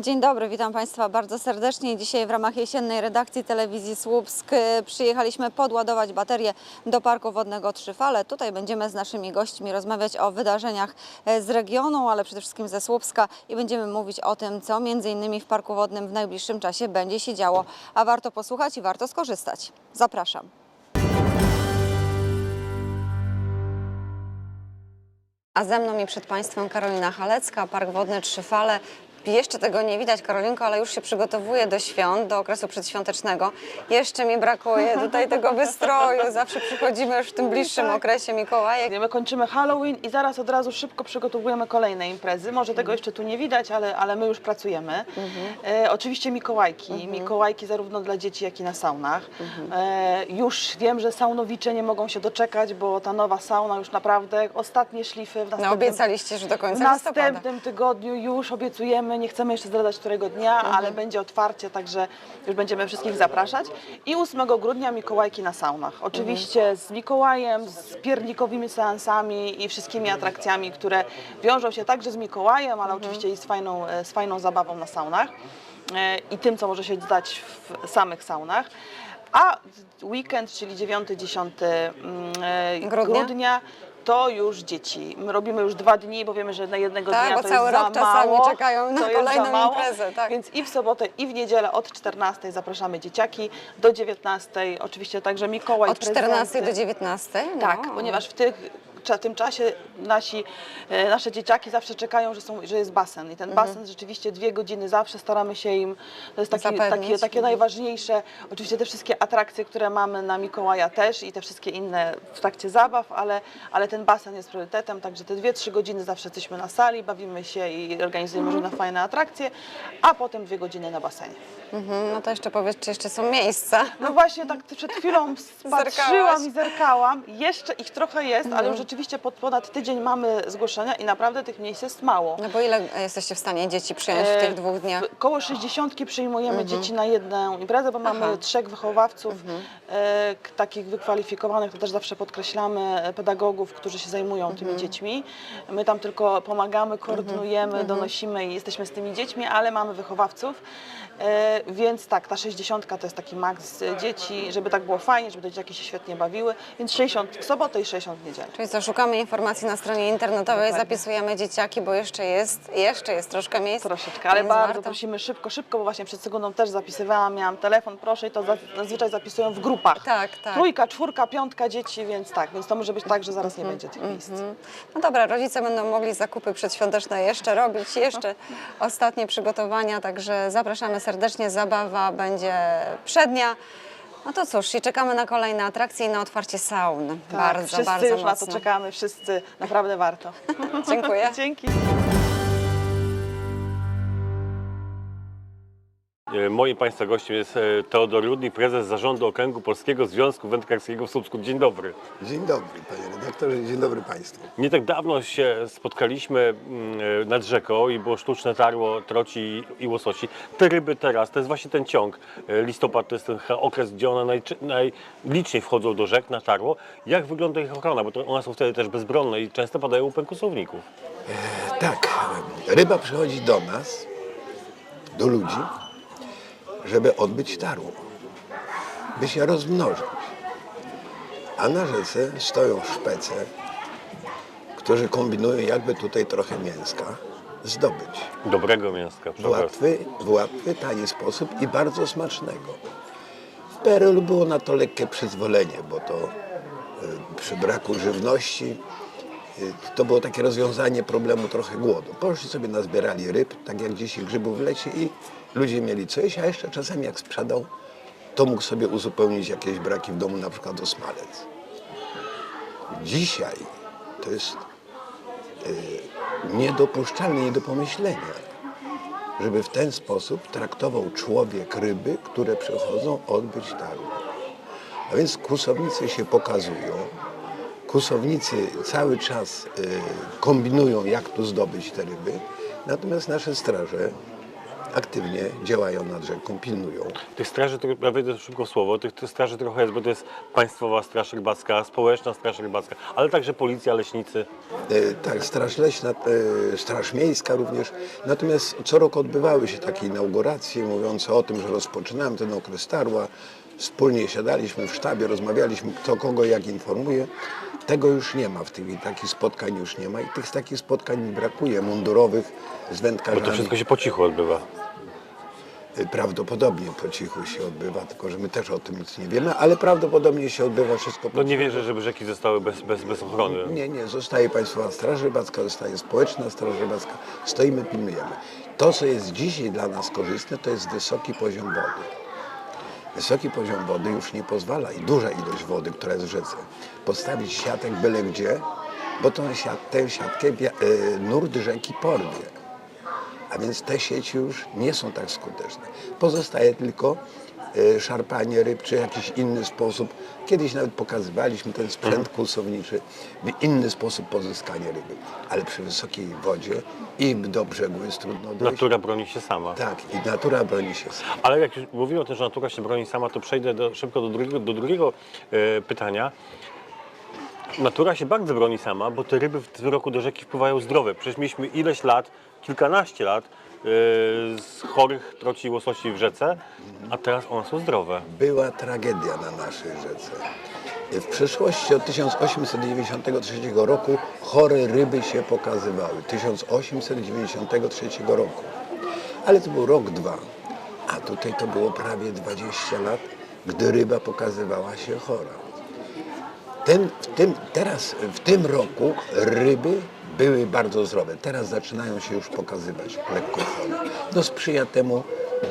Dzień dobry, witam Państwa bardzo serdecznie. Dzisiaj w ramach jesiennej redakcji telewizji Słupsk y, przyjechaliśmy podładować baterie do Parku Wodnego Trzyfale. Tutaj będziemy z naszymi gośćmi rozmawiać o wydarzeniach e, z regionu, ale przede wszystkim ze Słupska i będziemy mówić o tym, co między innymi w Parku Wodnym w najbliższym czasie będzie się działo. A warto posłuchać i warto skorzystać. Zapraszam. A ze mną i przed Państwem Karolina Halecka, Park Wodny Trzyfale. Jeszcze tego nie widać, Karolinko, ale już się przygotowuję do świąt, do okresu przedświątecznego. Jeszcze mi brakuje tutaj tego wystroju. Zawsze przychodzimy już w tym bliższym okresie Mikołajek. My kończymy Halloween i zaraz od razu szybko przygotowujemy kolejne imprezy. Może tego jeszcze tu nie widać, ale, ale my już pracujemy. E, oczywiście Mikołajki. Mikołajki zarówno dla dzieci, jak i na saunach. E, już wiem, że saunowicze nie mogą się doczekać, bo ta nowa sauna już naprawdę ostatnie szlify w No, następnym, obiecaliście, że do w końca listopada. następnym tygodniu już obiecujemy. Nie chcemy jeszcze zdradzać którego dnia, Mhm. ale będzie otwarcie, także już będziemy wszystkich zapraszać. I 8 grudnia Mikołajki na saunach. Oczywiście z Mikołajem, z piernikowymi seansami i wszystkimi atrakcjami, które wiążą się także z Mikołajem, ale Mhm. oczywiście i z fajną, e, z fajną zabawą na saunach e, i tym, co może się zdać w samych saunach. A weekend, czyli 9-10 mm, e, Grudnia? grudnia, to już dzieci. My robimy już dwa dni, bo wiemy, że na jednego Tak, dnia bo to cały jest za rok czasami mało, czekają na to za kolejną mało. imprezę, tak. Więc i w sobotę, i w niedzielę od 14 zapraszamy dzieciaki, do 19 oczywiście także Mikołaj, Od 14 do prezenty. 19? Tak, No. ponieważ w tych tym czasie nasi, e, nasze dzieciaki zawsze czekają, że, są, że jest basen i ten Mhm. basen rzeczywiście dwie godziny zawsze staramy się im, to jest taki, Zapewnić. takie, takie Mhm. najważniejsze, oczywiście te wszystkie atrakcje, które mamy na Mikołaja też i te wszystkie inne w trakcie zabaw, ale, ale ten basen jest priorytetem, także te dwie, trzy godziny zawsze jesteśmy na sali, bawimy się i organizujemy Mhm. różne fajne atrakcje, a potem dwie godziny na basenie. Mhm, no to jeszcze powiedz, czy jeszcze są miejsca. No właśnie tak przed chwilą patrzyłam i zerkałam. Jeszcze ich trochę jest, ale już rzeczywiście pod ponad tydzień mamy zgłoszenia i naprawdę tych miejsc jest mało. No bo ile jesteście w stanie dzieci przyjąć w tych dwóch dniach? E, Koło 60 przyjmujemy dzieci na jedną imprezę, bo mamy Aha. trzech wychowawców, e, k- takich wykwalifikowanych, to też zawsze podkreślamy, e, pedagogów, którzy się zajmują tymi dziećmi. My tam tylko pomagamy, koordynujemy, donosimy i jesteśmy z tymi dziećmi, ale mamy wychowawców. E, więc tak, ta 60 to jest taki maks dzieci, żeby tak było fajnie, żeby te dzieciaki się świetnie bawiły, więc 60 w sobotę i 60 w niedzielę. Czyli co, szukamy informacji na stronie internetowej, Dokładnie. zapisujemy dzieciaki, bo jeszcze jest, jeszcze jest troszkę miejsc. Troszeczkę, ale bardzo warto. prosimy szybko, szybko, bo właśnie przed sekundą też zapisywałam, miałam telefon, proszę i to za- zazwyczaj zapisują w grupach. Tak, tak. Trójka, czwórka, piątka dzieci, więc tak, więc to może być tak, że zaraz Mhm, nie będzie tych miejsc. No dobra, rodzice będą mogli zakupy przedświąteczne jeszcze robić, jeszcze ostatnie przygotowania, także zapraszamy serdecznie, zabawa będzie przednia. No to cóż, i czekamy na kolejne atrakcje i na otwarcie saun. Tak, bardzo, wszyscy bardzo już na mocno. to czekamy, wszyscy, naprawdę warto. Dziękuję. Dzięki. Moim Państwa gościem jest e, Teodor Rudnik, prezes Zarządu Okręgu Polskiego Związku Wędkarskiego w Słupsku. Dzień dobry. Dzień dobry, panie redaktorze, dzień dobry państwu. Nie tak dawno się spotkaliśmy mm, e, nad rzeką i było sztuczne tarło troci i łososi. Te ryby teraz, to jest właśnie ten ciąg. E, Listopad to jest ten okres, gdzie one najliczniej wchodzą do rzek na tarło. Jak wygląda ich ochrona? Bo to one są wtedy też bezbronne i często padają u pękosłowników. Tak, ryba przychodzi do nas, do ludzi, żeby odbyć tarło, by się rozmnożyć. A na rzece stoją szpece, którzy kombinują, jakby tutaj trochę mięska zdobyć. Dobrego mięska, W łatwy, w łatwy, tani sposób i bardzo smacznego. W PRL było na to lekkie przyzwolenie, bo to y, przy braku żywności y, to było takie rozwiązanie problemu trochę głodu. Poszli sobie nazbierali ryb, tak jak dzisiaj grzybów w lecie i ludzie mieli co jeść, a jeszcze czasami jak sprzedał, to mógł sobie uzupełnić jakieś braki w domu, na przykład o smalec. Dzisiaj to jest y, niedopuszczalne, nie do pomyślenia żeby w ten sposób traktował człowiek ryby, które przychodzą odbyć targu. A więc kłusownicy się pokazują, kłusownicy cały czas y, kombinują, jak tu zdobyć te ryby, natomiast nasze straże aktywnie działają nad rzeką, pilnują. Tych straży, ja wejdę szybko słowo, tych, tych straży trochę jest, bo to jest Państwowa Straż Rybacka, Społeczna Straż Rybacka, ale także policja, leśnicy. E, Tak, Straż Leśna, e, Straż Miejska również. Natomiast co roku odbywały się takie inauguracje mówiące o tym, że rozpoczynamy ten okres Tarła. Wspólnie siadaliśmy w sztabie, rozmawialiśmy kto kogo jak informuje. Tego już nie ma w tych takich spotkań już nie ma i tych takich spotkań brakuje mundurowych z Bo wędkarzami. to wszystko się po cichu odbywa. E, Prawdopodobnie po cichu się odbywa, tylko że my też o tym nic nie wiemy, ale prawdopodobnie się odbywa wszystko po No nie wierzę, żeby rzeki zostały bez, bez, bez ochrony. Nie, nie, zostaje Państwowa Straż Rybacka, zostaje Społeczna Straż Rybacka. Stoimy, pilnujemy. To, co jest dzisiaj dla nas korzystne, to jest wysoki poziom wody. Wysoki poziom wody już nie pozwala i duża ilość wody, która jest w rzece, postawić siatek byle gdzie, bo tą siat, tę siatkę e, nurt rzeki porwie. A więc te sieci już nie są tak skuteczne. Pozostaje tylko e, szarpanie ryb, czy jakiś inny sposób. Kiedyś nawet pokazywaliśmy ten sprzęt kłusowniczy, w inny sposób pozyskania ryby. Ale przy wysokiej wodzie i do brzegu jest trudno dojść. Natura broni się sama. Tak, i natura broni się sama. Ale jak już mówimy o tym, że natura się broni sama, to przejdę do, szybko do drugiego, do drugiego e, pytania. Natura się bardzo broni sama, bo te ryby w tym roku do rzeki wpływają zdrowe. Przecież mieliśmy ileś lat, kilkanaście lat e, z chorych troci łososi w rzece, a teraz one są zdrowe. Była tragedia na naszej rzece. W przeszłości od 1893 roku chore ryby się pokazywały. 1893 roku. Ale to był rok, dwa. A tutaj to było prawie 20 lat, gdy ryba pokazywała się chora. Ten, w tym, teraz, w tym roku ryby były bardzo zdrowe. Teraz zaczynają się już pokazywać lekko chore. No sprzyja temu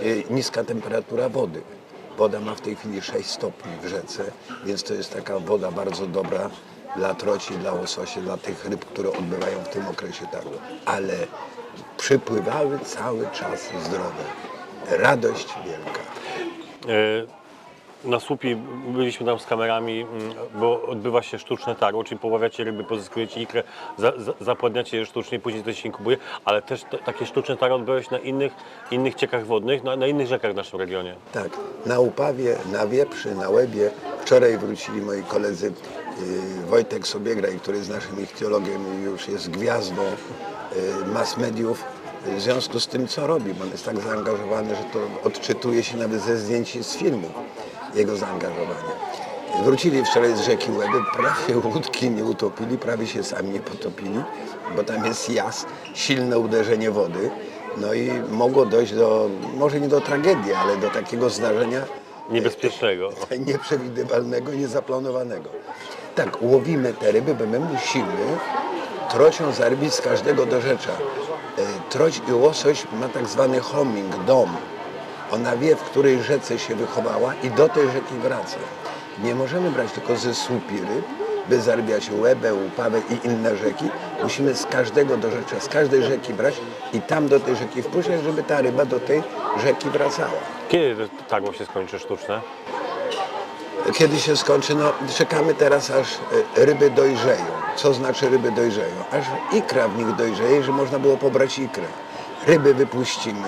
y, niska temperatura wody. Woda ma w tej chwili 6 stopni w rzece, więc to jest taka woda bardzo dobra dla troci, dla łososi, dla tych ryb, które odbywają w tym okresie targu. Ale przypływały cały czas zdrowe. Radość wielka. Na słupi byliśmy tam z kamerami, mm, bo odbywa się sztuczne tarło, czyli poławiacie ryby, pozyskujecie ikrę, za, za, zapładniacie je sztucznie, później to się inkubuje, ale też te, takie sztuczne tarło odbyłeś na innych, innych ciekach wodnych, na, na innych rzekach w naszym regionie. Tak, na Upawie, na Wieprzy, na Łebie. Wczoraj wrócili moi koledzy y, Wojtek Sobiegraj, który jest naszym ichtiologiem i już jest gwiazdą y, mass mediów. W związku z tym, co robi, bo on jest tak zaangażowany, że to odczytuje się nawet ze zdjęć z filmów, jego zaangażowanie. Wrócili wczoraj z rzeki Łeby, prawie łódki nie utopili, prawie się sami nie potopili, bo tam jest jas, silne uderzenie wody. No i mogło dojść do, może nie do tragedii, ale do takiego zdarzenia Niebezpiecznego. nieprzewidywalnego, niezaplanowanego. Tak, łowimy te ryby, bo my musimy trocią zarybić z każdego dorzecza. E, Troć i łosoś ma tak zwany homing, dom. Ona wie, w której rzece się wychowała i do tej rzeki wraca. Nie możemy brać tylko ze słupi ryb, by zarybiać łebę, łupawę i inne rzeki. Musimy z każdego dorzecza, z każdej rzeki brać i tam do tej rzeki wpuszczać, żeby ta ryba do tej rzeki wracała. Kiedy to tarło się skończy sztuczne? Kiedy się skończy? No, czekamy teraz, aż e, ryby dojrzeją. Co znaczy ryby dojrzeją? Aż ikra w nich dojrzeje, że można było pobrać ikrę. Ryby wypuścimy,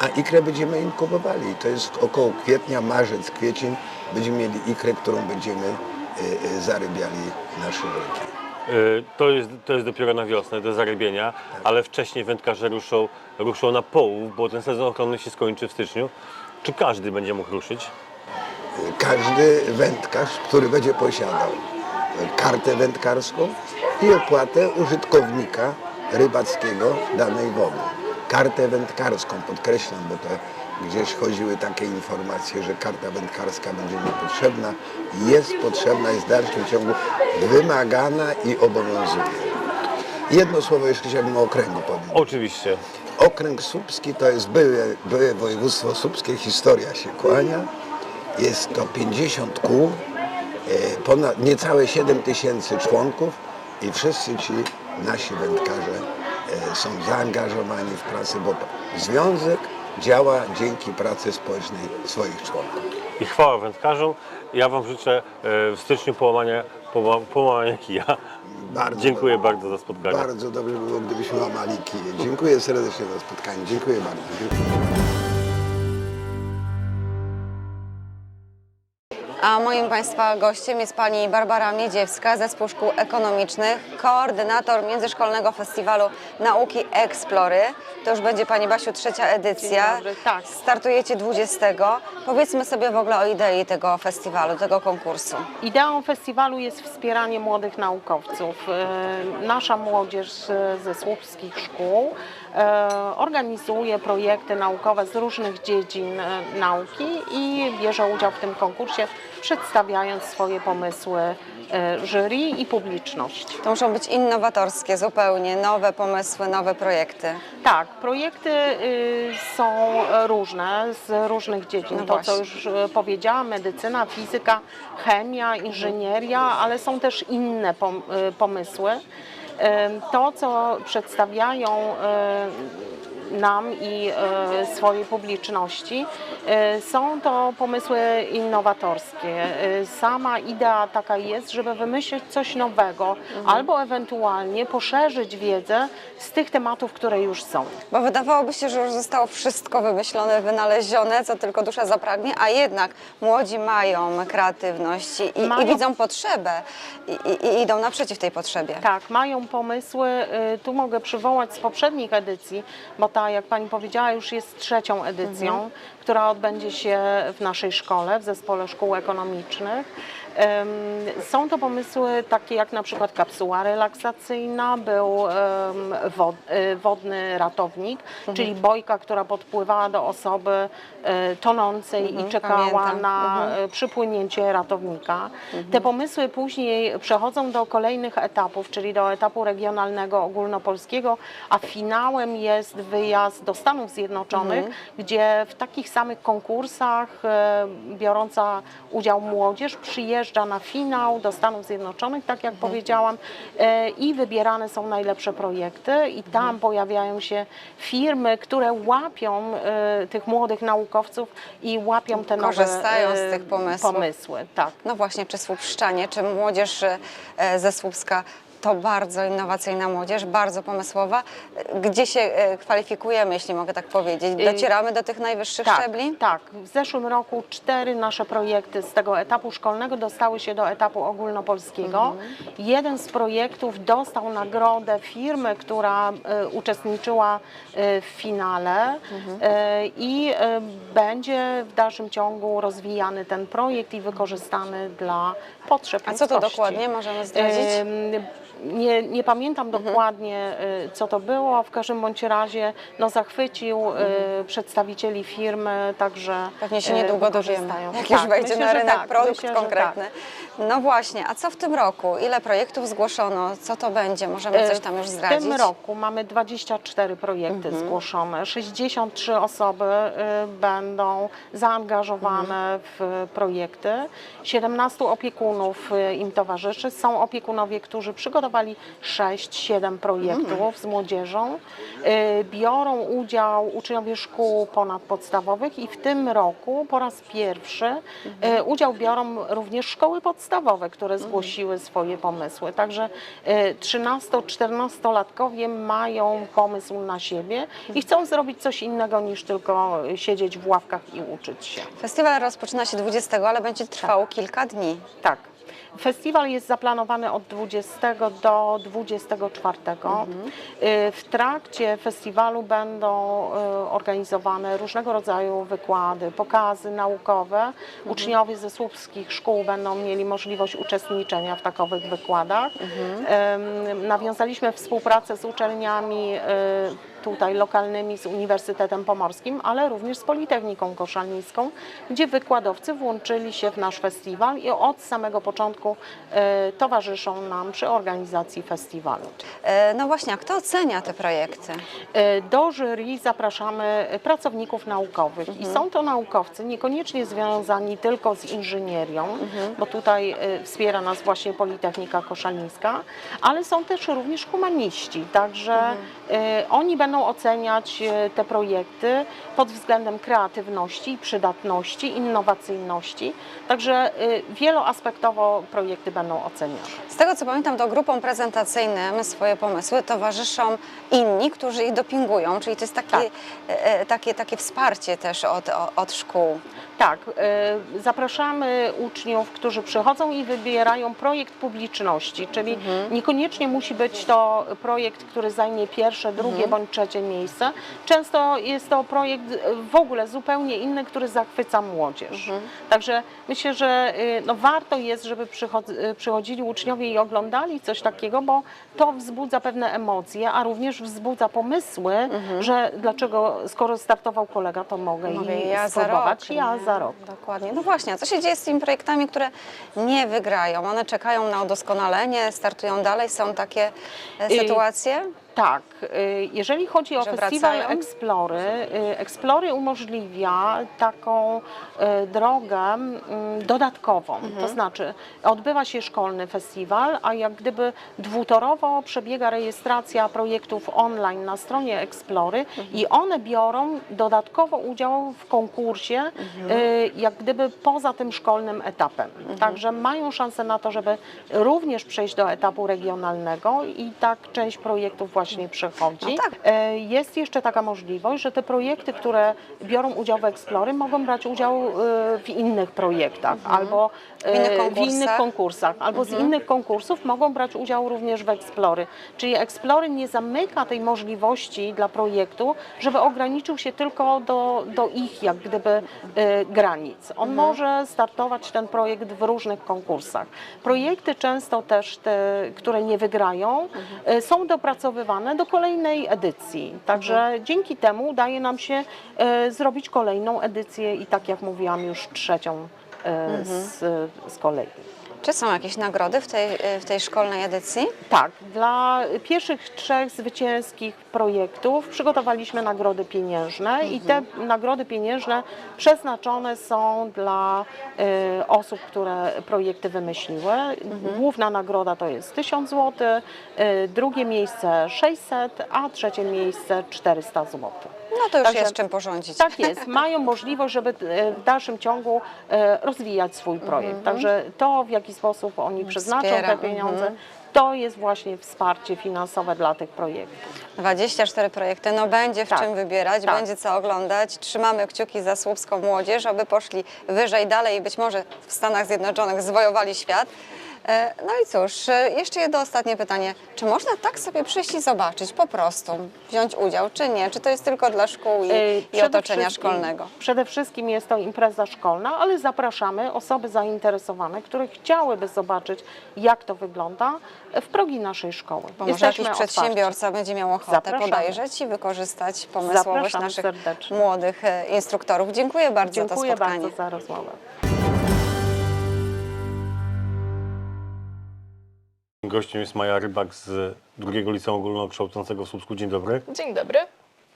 a ikrę będziemy inkubowali. To jest około kwietnia, marzec, kwiecień. Będziemy mieli ikrę, którą będziemy e, e, zarybiali nasze rzeki. Y, To jest, to jest dopiero na wiosnę, do zarybienia, ale wcześniej wędkarze ruszą, ruszą na połów, bo ten sezon ochronny się skończy w styczniu. Czy każdy będzie mógł ruszyć? każdy wędkarz, który będzie posiadał kartę wędkarską i opłatę użytkownika rybackiego danej wody. Kartę wędkarską, podkreślam, bo to gdzieś chodziły takie informacje, że karta wędkarska będzie niepotrzebna. Jest potrzebna, jest w dalszym ciągu wymagana i obowiązuje. Jedno słowo jeszcze chciałbym o okręgu powiedzieć. Oczywiście. Okręg Słupski to jest byłe, byłe województwo słupskie, historia się kłania. Jest to 50 kół, e, ponad niecałe 7 tysięcy członków i wszyscy ci nasi wędkarze są zaangażowani w pracę, bo związek działa dzięki pracy społecznej swoich członków. I chwała wędkarzom. Ja Wam życzę e, w styczniu połamania, poła- połamania kija. Bardzo Dziękuję bardzo za spotkanie. Bardzo dobrze by było, gdybyśmy łamali kije. Dziękuję serdecznie za spotkanie. Dziękuję bardzo. Dziękuję. A moim Państwa gościem jest pani Barbara Miedziewska, Zespół Szkół Ekonomicznych, koordynator Międzyszkolnego Festiwalu Nauki Eksplory. To już będzie Pani Basiu trzecia edycja. Dobry, tak. Startujecie 20. Powiedzmy sobie w ogóle o idei tego festiwalu, tego konkursu. Ideą festiwalu jest wspieranie młodych naukowców. E, Nasza młodzież ze słupskich szkół organizuje projekty naukowe z różnych dziedzin e, nauki i bierze udział w tym konkursie, przedstawiając swoje pomysły e, jury i publiczności. To muszą być innowatorskie zupełnie, nowe pomysły, nowe projekty. Tak, projekty y, są różne z różnych dziedzin. No to, właśnie. co już powiedziałam, medycyna, fizyka, chemia, inżynieria, ale są też inne y, pomysły. To, co przedstawiają nam i y, swojej publiczności, y, są to pomysły innowatorskie. Y, Sama idea taka jest, żeby wymyślić coś nowego albo ewentualnie poszerzyć wiedzę z tych tematów, które już są. Bo wydawałoby się, że już zostało wszystko wymyślone, wynalezione, co tylko dusza zapragnie, a jednak młodzi mają kreatywność i, i Mają- widzą potrzebę i, i, i idą naprzeciw tej potrzebie. Tak, mają pomysły. y, Tu mogę przywołać z poprzednich edycji, bo ta, jak Pani powiedziała, już jest trzecią edycją, która odbędzie się w naszej szkole, w Zespole Szkół Ekonomicznych. Są to pomysły takie jak na przykład kapsuła relaksacyjna, był y, wodny ratownik, czyli bojka, która podpływała do osoby e, tonącej i czekała pamiętam. na e, przypłynięcie ratownika. Te pomysły później przechodzą do kolejnych etapów, czyli do etapu regionalnego, ogólnopolskiego, a finałem jest wyjazd do Stanów Zjednoczonych, gdzie w takich samych konkursach biorąca udział młodzież przyjeżdża na finał do Stanów Zjednoczonych, tak jak powiedziałam, e, i wybierane są najlepsze projekty i tam pojawiają się firmy, które łapią e, tych młodych naukowców i łapią te nowe Korzystają z e, tych pomysłów. pomysły. Tak. No właśnie, czy Słupszczanie, czy młodzież ze Słupska to bardzo innowacyjna młodzież, bardzo pomysłowa. Gdzie się e, kwalifikujemy, jeśli mogę tak powiedzieć? Docieramy do tych najwyższych Tak, szczebli? tak. W zeszłym roku cztery nasze projekty z tego etapu szkolnego dostały się do etapu ogólnopolskiego. Mhm. Jeden z projektów dostał nagrodę firmy, która e, uczestniczyła e, w finale Mhm. i będzie w dalszym ciągu rozwijany ten projekt i wykorzystany dla potrzeb A co to dokładnie możemy zdradzić? Nie, nie pamiętam Mhm. dokładnie, y, co to było. W każdym bądź razie no, zachwycił y, przedstawicieli firmy, także Mhm. Pewnie się y, niedługo wykorzystają. jak Tak, już wejdzie myślę, na rynek tak, produkt myślę, konkretny. No właśnie, a co w tym roku? Ile projektów zgłoszono? Co to będzie? Możemy coś tam już W zdradzić? tym roku mamy 24 projekty Mhm. zgłoszone. 63 osoby będą zaangażowane Mhm. w projekty. 17 opiekunów im towarzyszy. Są opiekunowie, którzy przygotowali 6-7 projektów Mhm. z młodzieżą. Y, Biorą udział uczniowie szkół ponadpodstawowych i w tym roku po raz pierwszy Mhm. y, udział biorą również szkoły podstawowe, które Mhm. zgłosiły swoje pomysły. Także 13-14-latkowie mają pomysł na siebie i chcą zrobić coś innego niż tylko siedzieć w ławkach i uczyć się. Festiwal rozpoczyna się 20, ale będzie trwał kilka dni. Tak. Festiwal jest zaplanowany od 20 do 24. Y, W trakcie festiwalu będą y, organizowane różnego rodzaju wykłady, pokazy naukowe. Uczniowie ze słupskich szkół będą mieli możliwość uczestniczenia w takowych wykładach. Ym, Nawiązaliśmy współpracę z uczelniami y, tutaj lokalnymi z Uniwersytetem Pomorskim, ale również z Politechniką Koszalnicką, gdzie wykładowcy włączyli się w nasz festiwal i od samego początku e, towarzyszą nam przy organizacji festiwalu. E, No właśnie, a kto ocenia te projekty? E, Do jury zapraszamy pracowników naukowych. I są to naukowcy niekoniecznie związani tylko z inżynierią, bo tutaj e, wspiera nas właśnie Politechnika Koszalińska, ale są też również humaniści, także e, oni będą będą oceniać e, te projekty pod względem kreatywności, przydatności, innowacyjności. Także e, wieloaspektowo projekty będą oceniane. Z tego co pamiętam, to grupom prezentacyjnym swoje pomysły towarzyszą inni, którzy ich dopingują, czyli to jest takie, Tak. e, takie, takie wsparcie też od, od szkół. Tak, e, zapraszamy uczniów, którzy przychodzą i wybierają projekt publiczności, czyli niekoniecznie musi być to projekt, który zajmie pierwsze, drugie bądź trzecie miejsce. Często jest to projekt w ogóle zupełnie inny, który zachwyca młodzież. Także myślę, że e, no, warto jest, żeby e, przychodzili uczniowie i oglądali coś takiego, bo to wzbudza pewne emocje, a również wzbudza pomysły, że dlaczego, skoro startował kolega, to mogę, Mówię, i ja za spróbować. rok. ja? Za rok. Dokładnie. No właśnie, a co się dzieje z tymi projektami, które nie wygrają? One czekają na udoskonalenie, startują dalej, są takie e, I- sytuacje? Tak, y, jeżeli chodzi o festiwal wracają? Explory, y, Explory umożliwia taką y, drogę mm, dodatkową. To znaczy odbywa się szkolny festiwal, a jak gdyby dwutorowo przebiega rejestracja projektów online na stronie Explory i one biorą dodatkowo udział w konkursie, y, jak gdyby poza tym szkolnym etapem. Także mają szansę na to, żeby również przejść do etapu regionalnego i tak część projektów właśnie przechodzi. No tak. E, Jest jeszcze taka możliwość, że te projekty, które biorą udział w Explory, mogą brać udział e, w innych projektach albo e, Mhm. W innych w innych konkursach. albo z innych konkursów mogą brać udział również w Explory. Czyli Explory nie zamyka tej możliwości dla projektu, żeby ograniczył się tylko do, do ich jak gdyby e, granic. On może startować ten projekt w różnych konkursach. Projekty często też te, które nie wygrają, e, są dopracowywane do kolejnej edycji. Także dzięki temu udaje nam się e, zrobić kolejną edycję i tak jak mówiłam już trzecią e, z, z kolei. Czy są jakieś nagrody w tej, e, w tej szkolnej edycji? Tak, dla pierwszych trzech zwycięskich projektów przygotowaliśmy nagrody pieniężne i te nagrody pieniężne przeznaczone są dla e, osób, które projekty wymyśliły. Główna nagroda to jest 1000 zł, e, drugie miejsce 600, a trzecie miejsce 400 zł. No to już Także- jest czym porządzić. Tak jest, mają możliwość, żeby e, w dalszym ciągu rozwijać swój projekt. Także to, w jaki sposób oni przeznaczą Wspiera, te pieniądze, to jest właśnie wsparcie finansowe dla tych projektów. 24 projekty, no będzie w Tak. czym wybierać, Tak. będzie co oglądać. Trzymamy kciuki za słupską młodzież, aby poszli wyżej, dalej i być może w Stanach Zjednoczonych zwojowali świat. E, No i cóż, e, jeszcze jedno ostatnie pytanie. Czy można tak sobie przyjść i zobaczyć, po prostu wziąć udział, czy nie? Czy to jest tylko dla szkół i, E, i otoczenia szkolnego? Przede wszystkim jest to impreza szkolna, ale zapraszamy osoby zainteresowane, które chciałyby zobaczyć, jak to wygląda w progi naszej szkoły. Bo może jakiś otwarci. przedsiębiorca będzie miał ochotę Zapraszamy. podejrzeć i wykorzystać pomysłowość Zapraszam naszych serdecznie. młodych instruktorów. Dziękuję bardzo Dziękuję za to spotkanie. bardzo za rozmowę. Gościem jest Maja Rybak z drugiego liceum ogólnokształcącego w Słupsku. Dzień dobry. Dzień dobry.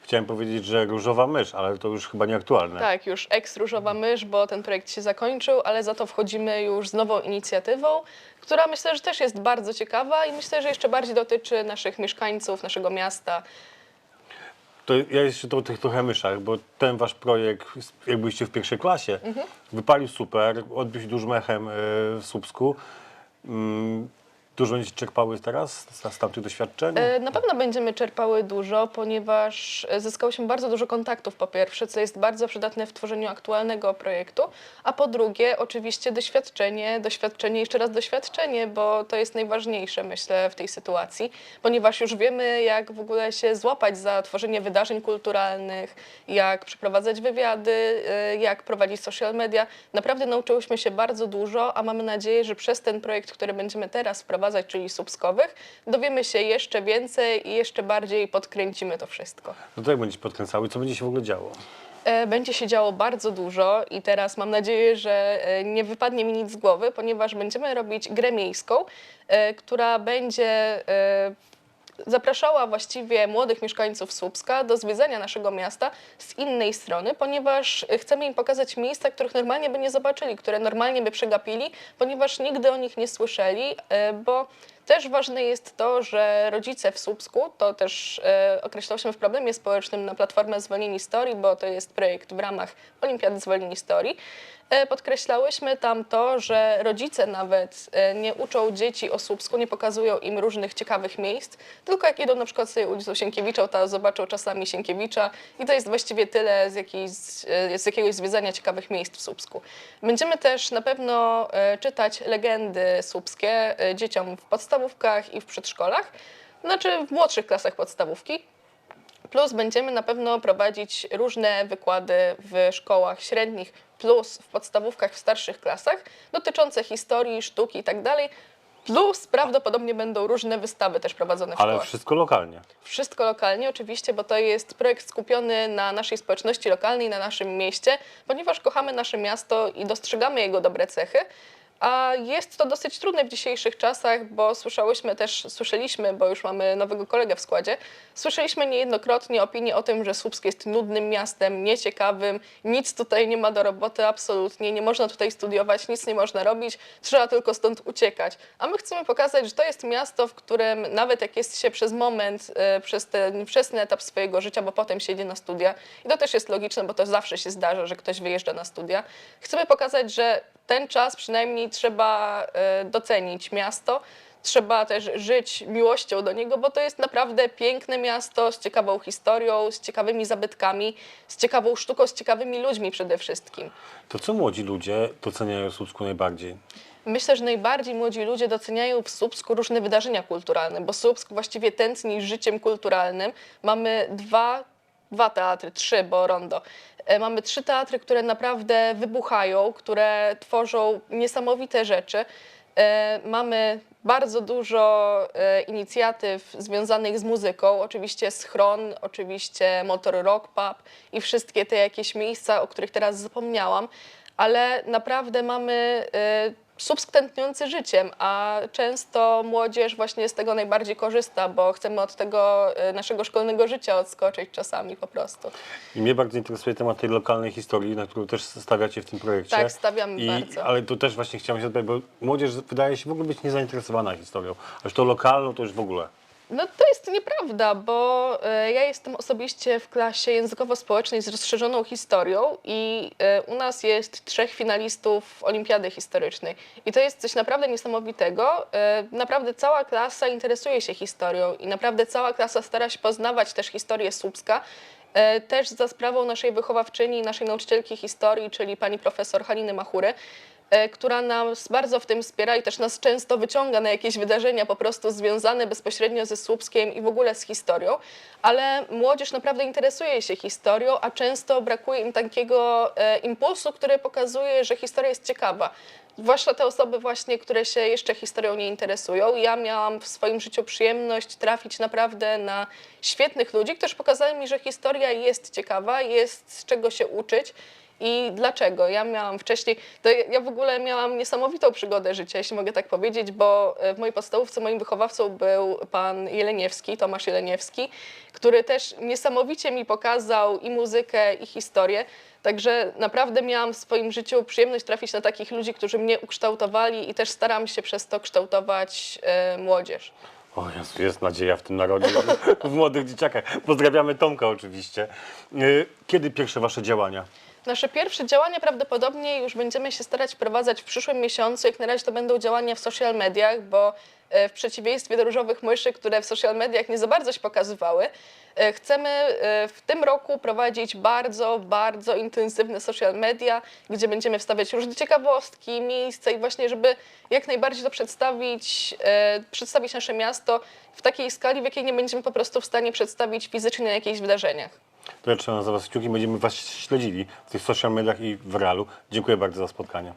Chciałem powiedzieć, że różowa mysz, ale to już chyba nieaktualne. Tak, już eks-różowa mysz, bo ten projekt się zakończył, ale za to wchodzimy już z nową inicjatywą, która myślę, że też jest bardzo ciekawa i myślę, że jeszcze bardziej dotyczy naszych mieszkańców, naszego miasta. To ja jeszcze to o tych trochę myszach, bo ten wasz projekt, jak byliście w pierwszej klasie, wypalił super, odbił się dużym echem e, w Słupsku. Mm, Dużo będziecie czerpały teraz z, tamtych doświadczeń? E, Na pewno będziemy czerpały dużo, ponieważ e, zyskało się bardzo dużo kontaktów po pierwsze, co jest bardzo przydatne w tworzeniu aktualnego projektu, a po drugie oczywiście doświadczenie, doświadczenie, jeszcze raz doświadczenie, bo to jest najważniejsze myślę w tej sytuacji, ponieważ już wiemy jak w ogóle się złapać za tworzenie wydarzeń kulturalnych, jak przeprowadzać wywiady, e, jak prowadzić social media. Naprawdę nauczyłyśmy się bardzo dużo, a mamy nadzieję, że przez ten projekt, który będziemy teraz wprowadzać, czyli Subskowych, dowiemy się jeszcze więcej i jeszcze bardziej podkręcimy to wszystko. No to jak będziecie podkręcały? Co będzie się w ogóle działo? E, Będzie się działo bardzo dużo i teraz mam nadzieję, że e, nie wypadnie mi nic z głowy, ponieważ będziemy robić grę miejską, e, która będzie zapraszała właściwie młodych mieszkańców Słupska do zwiedzania naszego miasta z innej strony, ponieważ chcemy im pokazać miejsca, których normalnie by nie zobaczyli, które normalnie by przegapili, ponieważ nigdy o nich nie słyszeli, e, bo Też ważne jest to, że rodzice w Słupsku, to też e, określałyśmy w problemie społecznym na platformę Zwolnieni Historii, bo to jest projekt w ramach Olimpiady Zwolnieni Historii, podkreślałyśmy tam to, że rodzice nawet e, nie uczą dzieci o Słupsku, nie pokazują im różnych ciekawych miejsc, tylko jak idą na przykład sobie ulicą Sienkiewicza, to zobaczą czasami Sienkiewicza i to jest właściwie tyle z, jakiejś, e, z jakiegoś zwiedzania ciekawych miejsc w Słupsku. Będziemy też na pewno e, czytać legendy słupskie e, dzieciom w podstawówkach i w przedszkolach, znaczy w młodszych klasach podstawówki. Plus będziemy na pewno prowadzić różne wykłady w szkołach średnich, plus w podstawówkach w starszych klasach dotyczące historii, sztuki i tak dalej. Plus prawdopodobnie będą różne wystawy też prowadzone w Ale szkołach. wszystko lokalnie. Wszystko lokalnie, oczywiście, bo to jest projekt skupiony na naszej społeczności lokalnej, na naszym mieście, ponieważ kochamy nasze miasto i dostrzegamy jego dobre cechy. A jest to dosyć trudne w dzisiejszych czasach, bo słyszałyśmy też, słyszeliśmy, bo już mamy nowego kolegę w składzie, słyszeliśmy niejednokrotnie opinię o tym, że Słupsk jest nudnym miastem, nieciekawym, nic tutaj nie ma do roboty, absolutnie, nie można tutaj studiować, nic nie można robić, trzeba tylko stąd uciekać. A my chcemy pokazać, że to jest miasto, w którym nawet jak jest się przez moment, e, przez ten wczesny etap swojego życia, bo potem się idzie na studia, i to też jest logiczne, bo to zawsze się zdarza, że ktoś wyjeżdża na studia, chcemy pokazać, że ten czas przynajmniej trzeba e, docenić miasto, trzeba też żyć miłością do niego, bo to jest naprawdę piękne miasto z ciekawą historią, z ciekawymi zabytkami, z ciekawą sztuką, z ciekawymi ludźmi przede wszystkim. To co młodzi ludzie doceniają w Słupsku najbardziej? Myślę, że najbardziej młodzi ludzie doceniają w Słupsku różne wydarzenia kulturalne, bo Słupsk właściwie tętni życiem kulturalnym. Mamy dwa, dwa teatry, trzy, bo rondo. E, Mamy trzy teatry, które naprawdę wybuchają, które tworzą niesamowite rzeczy. E, Mamy bardzo dużo e, inicjatyw związanych z muzyką, oczywiście Schron, oczywiście Motor Rock Pub i wszystkie te jakieś miejsca, o których teraz zapomniałam, ale naprawdę mamy Słupsk tętniący życiem, a często młodzież właśnie z tego najbardziej korzysta, bo chcemy od tego e, naszego szkolnego życia odskoczyć czasami po prostu. I mnie bardzo interesuje temat tej lokalnej historii, na którą też stawiacie w tym projekcie. Tak, stawiamy I, bardzo. Ale tu też właśnie chciałem się zapytać, bo młodzież wydaje się w ogóle być niezainteresowana historią. A już to lokalną to już w ogóle. No to jest nieprawda, bo e, ja jestem osobiście w klasie językowo-społecznej z rozszerzoną historią i e, u nas jest trzech finalistów Olimpiady Historycznej. I to jest coś naprawdę niesamowitego. E, Naprawdę cała klasa interesuje się historią i naprawdę cała klasa stara się poznawać też historię Słupska. Też za sprawą naszej wychowawczyni, naszej nauczycielki historii, czyli pani profesor Haliny Machury, która nas bardzo w tym wspiera i też nas często wyciąga na jakieś wydarzenia po prostu związane bezpośrednio ze Słupskiem i w ogóle z historią, ale młodzież naprawdę interesuje się historią, a często brakuje im takiego e, impulsu, który pokazuje, że historia jest ciekawa. Zwłaszcza te osoby właśnie, które się jeszcze historią nie interesują. Ja miałam w swoim życiu przyjemność trafić naprawdę na świetnych ludzi, którzy pokazali mi, że historia jest ciekawa, jest z czego się uczyć. I dlaczego? Ja miałam wcześniej, to ja w ogóle miałam niesamowitą przygodę życia, jeśli mogę tak powiedzieć, bo e, w mojej podstawówce moim wychowawcą był pan Jeleniewski, Tomasz Jeleniewski, który też niesamowicie mi pokazał i muzykę, i historię. Także naprawdę miałam w swoim życiu przyjemność trafić na takich ludzi, którzy mnie ukształtowali i też staram się przez to kształtować e, młodzież. O Jezu, jest nadzieja w tym narodzie, w młodych dzieciakach. Pozdrawiamy Tomka oczywiście. Y, Kiedy pierwsze wasze działania? Nasze pierwsze działania prawdopodobnie już będziemy się starać wprowadzać w przyszłym miesiącu. Jak na razie to będą działania w social mediach, bo e, w przeciwieństwie do różowych myszy, które w social mediach nie za bardzo się pokazywały, e, chcemy e, w tym roku prowadzić bardzo, bardzo intensywne social media, gdzie będziemy wstawiać różne ciekawostki, miejsca i właśnie, żeby jak najbardziej to przedstawić, przedstawić nasze miasto w takiej skali, w jakiej nie będziemy po prostu w stanie przedstawić fizycznie na jakichś wydarzeniach. To ja trzymam za was kciuki, będziemy was śledzili w tych social mediach i w realu. Dziękuję bardzo za spotkanie.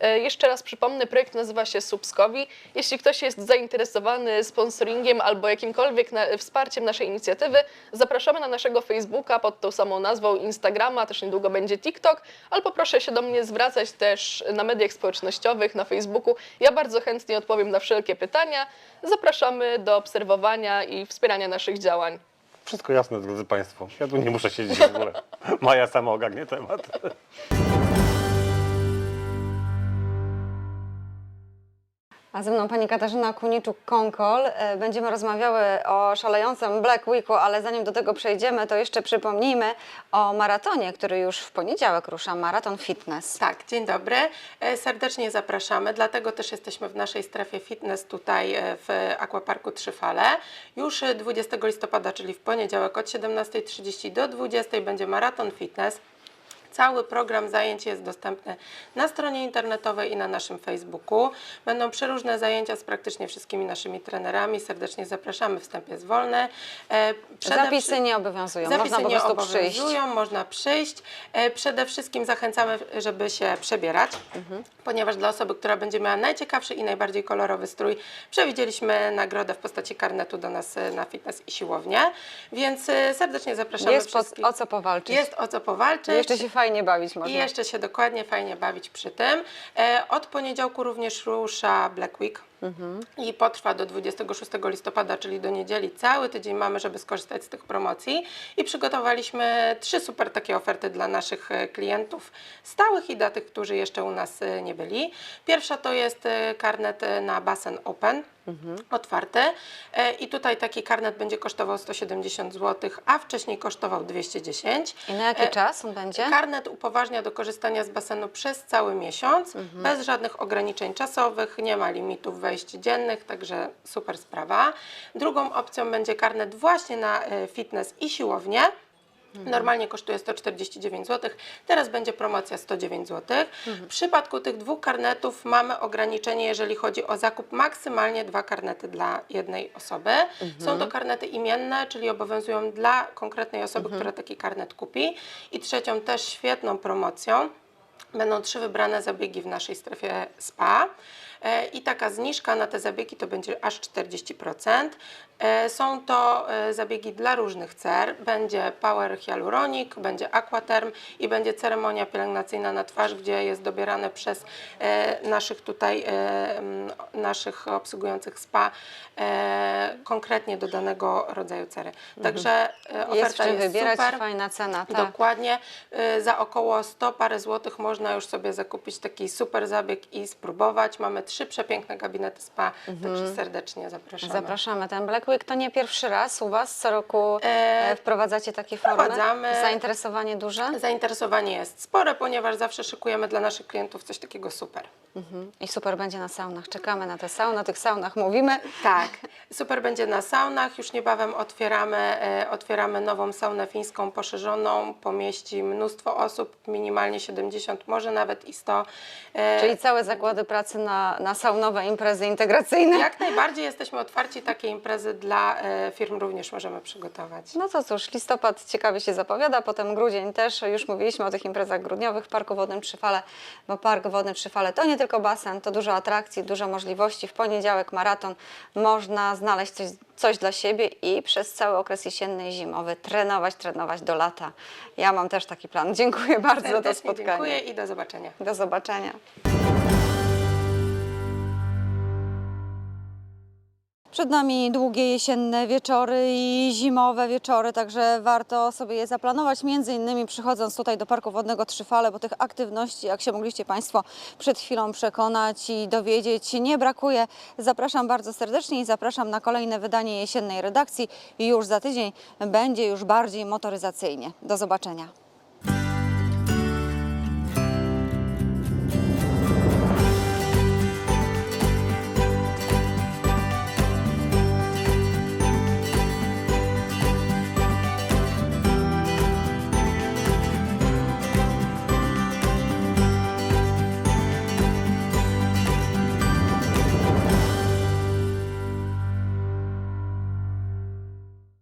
E, Jeszcze raz przypomnę, projekt nazywa się Subskowi. Jeśli ktoś jest zainteresowany sponsoringiem albo jakimkolwiek na, wsparciem naszej inicjatywy, zapraszamy na naszego Facebooka pod tą samą nazwą, Instagrama, też niedługo będzie TikTok, albo proszę się do mnie zwracać też na mediach społecznościowych, na Facebooku. Ja bardzo chętnie odpowiem na wszelkie pytania. Zapraszamy do obserwowania i wspierania naszych działań. Wszystko jasne, drodzy Państwo. Ja tu nie muszę siedzieć w ogóle. Maja sama ogarnie temat. A ze mną pani Katarzyna Kuniczuk-Konkol. E, Będziemy rozmawiały o szalejącym Black Weeku, ale zanim do tego przejdziemy, to jeszcze przypomnijmy o maratonie, który już w poniedziałek rusza, Maraton Fitness. Tak, dzień dobry. E, Serdecznie zapraszamy, dlatego też jesteśmy w naszej strefie fitness tutaj e, w Aquaparku Trzyfale. Już e, 20 listopada, czyli w poniedziałek od 17.30 do 20.00 będzie maraton fitness. Cały program zajęć jest dostępny na stronie internetowej i na naszym Facebooku. Będą przeróżne zajęcia z praktycznie wszystkimi naszymi trenerami. Serdecznie zapraszamy, wstęp jest wolny. E, przede Zapisy nie obowiązują, Zapisy można po prostu przyjść. obowiązują, można przyjść. E, Przede wszystkim zachęcamy, żeby się przebierać, Mhm. ponieważ dla osoby, która będzie miała najciekawszy i najbardziej kolorowy strój, przewidzieliśmy nagrodę w postaci karnetu do nas e, na fitness i siłownię, więc serdecznie zapraszamy Jest wszystkich. o co powalczyć. Jest o co powalczyć. Jeszcze się fajnie bawić można. I jeszcze się dokładnie fajnie bawić przy tym. E, od poniedziałku również rusza Black Week. Mhm. I potrwa do 26 listopada, czyli do niedzieli. Cały tydzień mamy, żeby skorzystać z tych promocji. I przygotowaliśmy trzy super takie oferty dla naszych e, klientów stałych i dla tych, którzy jeszcze u nas e, nie byli. Pierwsza to jest e, karnet na basen Open. Otwarty E, i tutaj taki karnet będzie kosztował 170 zł, a wcześniej kosztował 210. I na jaki czas on będzie? Karnet upoważnia do korzystania z basenu przez cały miesiąc, Mhm. bez żadnych ograniczeń czasowych, nie ma limitów wejść dziennych, także super sprawa. Drugą opcją będzie karnet właśnie na e, fitness i siłownię. Mhm. Normalnie kosztuje 149 zł, teraz będzie promocja 109 zł. Mhm. W przypadku tych dwóch karnetów mamy ograniczenie, jeżeli chodzi o zakup, maksymalnie dwa karnety dla jednej osoby. Są Mhm. to karnety imienne, czyli obowiązują dla konkretnej osoby, Mhm. która taki karnet kupi. I trzecią też świetną promocją będą trzy wybrane zabiegi w naszej strefie spa. E, I taka zniżka na te zabiegi to będzie aż 40%. E, Są to e, zabiegi dla różnych cer. Będzie Power Hyaluronic, będzie Aquaterm i będzie ceremonia pielęgnacyjna na twarz, gdzie jest dobierane przez e, naszych tutaj, naszych obsługujących spa konkretnie do danego rodzaju cery. Także Mhm. jest w oferta czym jest wybierać, super. fajna cena, tak. Dokładnie. Za około 100 parę złotych można już sobie zakupić taki super zabieg i spróbować. Mamy trzy przepiękne gabinety spa, także serdecznie zapraszamy. Zapraszamy. Ten Black Week to nie pierwszy raz u Was. Co roku E, e, wprowadzacie takie formy. wprowadzamy. Zainteresowanie duże. Zainteresowanie jest spore, ponieważ zawsze szykujemy dla naszych klientów coś takiego super. Mhm. I super będzie na saunach. Czekamy na te sauny. O tych saunach mówimy. Tak, super będzie na saunach. Już niebawem otwieramy, e, otwieramy nową saunę fińską poszerzoną. Pomieści mnóstwo osób, minimalnie 70, może nawet i 100. E, Czyli całe zakłady pracy na, na saunowe imprezy integracyjne. Jak najbardziej jesteśmy otwarci, takie imprezy dla e, firm również możemy przygotować. No to cóż, listopad ciekawie się zapowiada, potem grudzień też. Już mówiliśmy o tych imprezach grudniowych w Parku Wodnym Trzyfale, bo Park Wodny Trzyfale to nie tylko basen, to dużo atrakcji, dużo możliwości. W poniedziałek maraton można znaleźć coś, coś dla siebie i przez cały okres jesienny i zimowy trenować, trenować do lata. Ja mam też taki plan. Dziękuję bardzo za to spotkanie. dziękuję i do zobaczenia. Do zobaczenia. Przed nami długie jesienne wieczory i zimowe wieczory, także warto sobie je zaplanować, między innymi przychodząc tutaj do Parku Wodnego Trzyfale, bo tych aktywności, jak się mogliście Państwo przed chwilą przekonać i dowiedzieć, nie brakuje. Zapraszam bardzo serdecznie i zapraszam na kolejne wydanie jesiennej redakcji. Już za tydzień będzie już bardziej motoryzacyjnie. Do zobaczenia.